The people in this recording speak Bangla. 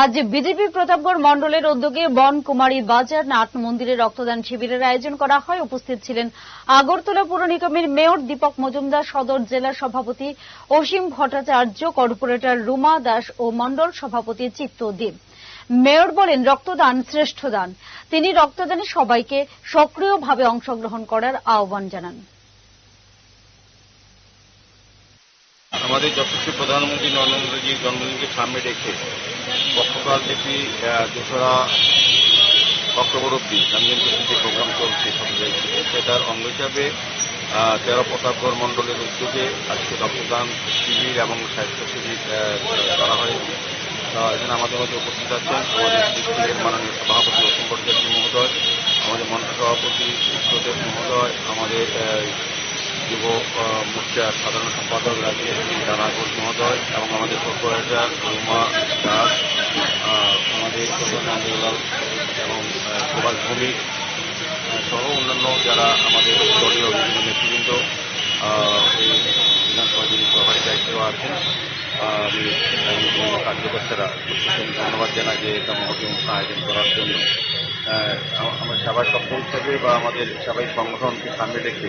আজ বিজেপি প্রতাপগড় মণ্ডলের উদ্যোগে বনকুমারী বাজার নাট মন্দিরে রক্তদান শিবিরের আয়োজন করা হয়। উপস্থিত ছিলেন আগরতলা পুর নিগমের মেয়র দীপক মজুমদার, সদর জেলা সভাপতি অসীম ভট্টাচার্য, কর্পোরেটর রুমা দাস ও মণ্ডল সভাপতি চিত্তদীপ। মেয়র বলেন, রক্তদান শ্রেষ্ঠ দান। তিনি রক্তদানে সবাইকে সক্রিয়ভাবে অংশগ্রহণ করার আহ্বান জানান। আমাদের যশস্বী প্রধানমন্ত্রী নরেন্দ্র মোদীর জন্মদিনকে সামনে রেখে পক্ষকাল থেকে দোসরা অক্টোবর অব্দি রমজান যে প্রোগ্রাম চলছে সব জায়গায় সেটার অঙ্গ হিসাবে তেরো প্রতাপগড় মণ্ডলের উদ্যোগে আজকে রক্তদান শিবির এবং স্বাস্থ্য শিবির করা হয়েছে এখানে আমাদের মধ্যে উপস্থিত আছেন আমাদের ডিস্ট্রিক্টের মাননীয় সভাপতি অসীম মহোদয়, আমাদের মন্ত্রী সভাপতি বিশ্বদেব মহোদয়, আমাদের যুব মোর্চার সাধারণ সম্পাদক রাজেশ রানা ঘোষ মহোদয় এবং আমাদের কর্পোরেটর রুমা দাস আমাদের নন্দলাল এবং সুভাষ ভৌমিক সহ অন্যান্য যারা আমাদের দলীয় বিভিন্ন নেতৃবৃন্দ এই বিধানসভা যিনি সভায় দায়িত্ব আছেন আমি কার্যকর্তারা ধন্যবাদ জানাই যে এটা মহতি আয়োজন করার জন্য। আমার সেবা সপ্তাহ হিসেবে বা আমাদের সেবাই সংগঠনকে সামনে রেখে